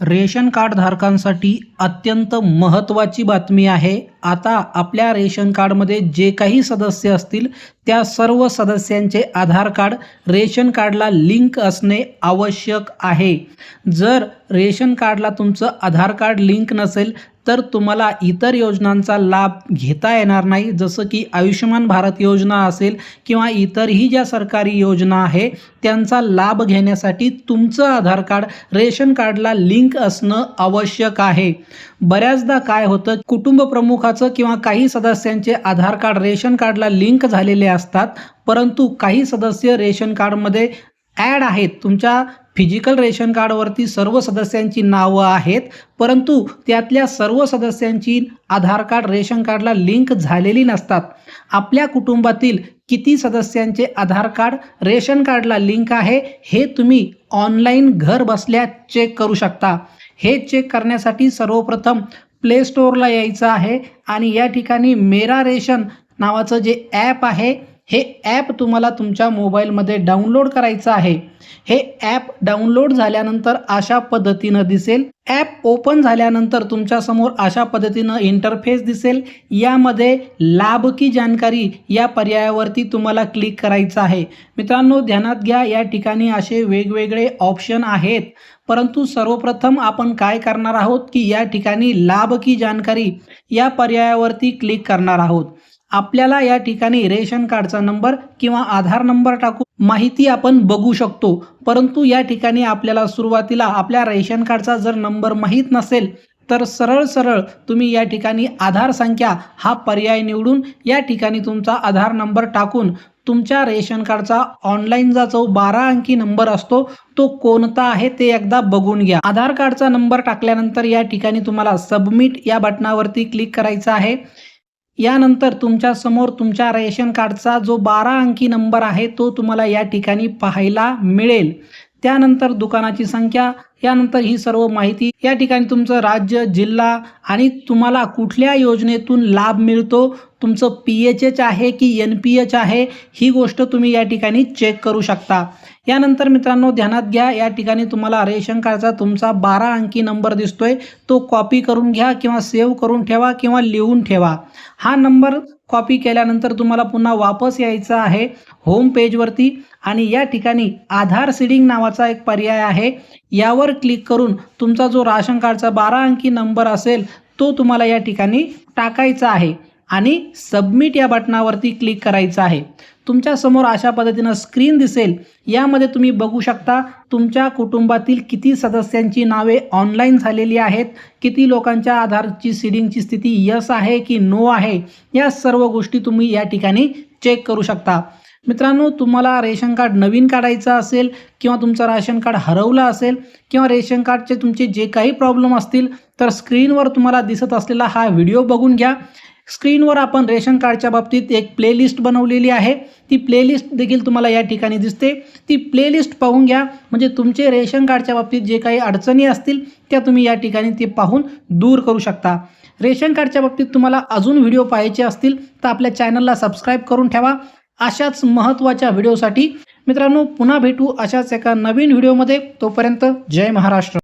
Ration card धारकांसाठी अत्यंत महत्त्वाची बातमी आहे. आता आपल्या रेशन कार्डमध्ये जे काही सदस्य असतील त्या सर्व सदस्यांचे आधार कार्ड रेशन कार्डला लिंक असणे आवश्यक आहे. जर रेशन कार्डला तुमचं आधार कार्ड लिंक नसेल तर तुम्हाला इतर योजनांचा लाभ घेता येणार नाही. जसं की आयुष्यमान भारत योजना असेल किंवा इतरही ज्या सरकारी योजना आहे त्यांचा लाभ घेण्यासाठी तुमचं आधार कार्ड रेशन कार्डला लिंक असणं आवश्यक आहे. बऱ्याचदा काय होतं कुटुंब प्रमुखाचं किंवा काही सदस्यांचे आधार कार्ड रेशन कार्डला लिंक झालेले असतात परंतु काही सदस्य रेशन कार्डमध्ये ॲड आहेत. तुमच्या फिजिकल रेशन कार्डवरती सर्व सदस्यांची नावं आहेत परंतु त्यातल्या सर्व सदस्यांची आधार कार्ड रेशन कार्डला लिंक झालेली नसतात. आपल्या कुटुंबातील किती सदस्यांचे आधार कार्ड रेशन कार्डला लिंक आहे हे तुम्ही ऑनलाईन घर बसल्या चेक करू शकता. हे चेक करण्यासाठी सर्वप्रथम प्ले स्टोअरला यायचं आहे. आणि या ठिकाणी मेरा रेशन नावाचं जे ॲप आहे हे ॲप तुम्हाला तुमच्या मोबाईलमध्ये डाउनलोड करायचं आहे. हे ॲप डाउनलोड झाल्यानंतर अशा पद्धतीनं दिसेल. ॲप ओपन झाल्यानंतर तुमच्यासमोर अशा पद्धतीनं इंटरफेस दिसेल. यामध्ये लाभ की जानकारी या पर्यायावरती तुम्हाला क्लिक करायचं आहे. मित्रांनो ध्यानात घ्या. या ठिकाणी असे वेगवेगळे ऑप्शन आहेत. परंतु सर्वप्रथम आपण काय करणार आहोत की या ठिकाणी लाभ की जानकारी या पर्यायावरती क्लिक करणार आहोत. आपल्याला या ठिकाणी रेशन कार्डचा नंबर किंवा आधार नंबर टाकून माहिती आपण बघू शकतो. परंतु या ठिकाणी आपल्याला सुरुवातीला आपल्या रेशन कार्डचा जर नंबर माहीत नसेल तर सरळ सरळ तुम्ही या ठिकाणी आधार संख्या हा पर्याय निवडून या ठिकाणी तुमचा आधार नंबर टाकून तुमच्या रेशन कार्डचा ऑनलाईनचा जो बारा अंकी नंबर असतो तो कोणता आहे ते एकदा बघून घ्या. आधार कार्डचा नंबर टाकल्यानंतर या ठिकाणी तुम्हाला सबमिट या बटनावरती क्लिक करायचं आहे. यानंतर तुमच्यासमोर तुमच्या रेशन कार्डचा जो बारा अंकी नंबर आहे तो तुम्हाला या ठिकाणी पाहायला मिळेल. त्यानंतर दुकानाची संख्या यानंतर ही सर्व माहिती या ठिकाणी तुमचं राज्य जिल्हा आणि तुम्हाला कुठल्या योजनेतून लाभ मिळतो तुमचं पी एच एच आहे की एन पी एच आहे ही गोष्ट तुम्ही या ठिकाणी चेक करू शकता. यानंतर मित्रांनो ध्यानात घ्या या ठिकाणी तुम्हाला रेशन कार्डचा तुमचा बारा अंकी नंबर दिसतोय. तो कॉपी करून घ्या किंवा सेव्ह करून ठेवा किंवा लिहून ठेवा. हा नंबर कॉपी केल्यानंतर तुम्हाला पुन्हा वापस यायचा आहे होम पेजवरती आणि या ठिकाणी आधार सीडिंग नावाचा एक पर्याय आहे. यावर क्लिक करून तुमचा जो राशन कार्डचा बारा अंकी नंबर असेल तो तुम्हाला या ठिकाणी टाकायचा आहे आणि सबमिट या बटनावरती क्लिक करायचं आहे. तुमच्यासमोर अशा पद्धतीनं स्क्रीन दिसेल. यामध्ये तुम्ही बघू शकता तुमच्या कुटुंबातील किती सदस्यांची नावे ऑनलाईन झालेली आहेत किती लोकांच्या आधारची सीडिंगची स्थिती यस आहे की नो आहे या सर्व गोष्टी तुम्ही या ठिकाणी चेक करू शकता. मित्रांनो तुम्हाला रेशन कार्ड नवीन काढायचं असेल किंवा तुमचं राशन कार्ड हरवलं असेल किंवा रेशन कार्डचे तुमचे जे काही प्रॉब्लेम असतील तर स्क्रीनवर तुम्हाला दिसत असलेला हा व्हिडिओ बघून घ्या. स्क्रीनवर आपण रेशन कार्डच्या बाबतीत एक प्लेलिस्ट बनवलेली आहे. ती प्लेलिस्ट देखील तुम्हाला या ठिकाणी दिसते. ती प्लेलिस्ट पाहून घ्या. म्हणजे तुमचे रेशन कार्डच्या बाबतीत जे काही अडचणी असतील त्या तुम्ही या ठिकाणी ते पाहून दूर करू शकता. रेशन कार्डच्या बाबतीत तुम्हाला अजून व्हिडिओ पाहायचे असतील तर आपल्या चॅनलला सबस्क्राईब करून ठेवा. अशाच महत्त्वाच्या व्हिडिओसाठी मित्रांनो पुन्हा भेटू अशाच एका नवीन व्हिडिओमध्ये. तोपर्यंत जय महाराष्ट्र.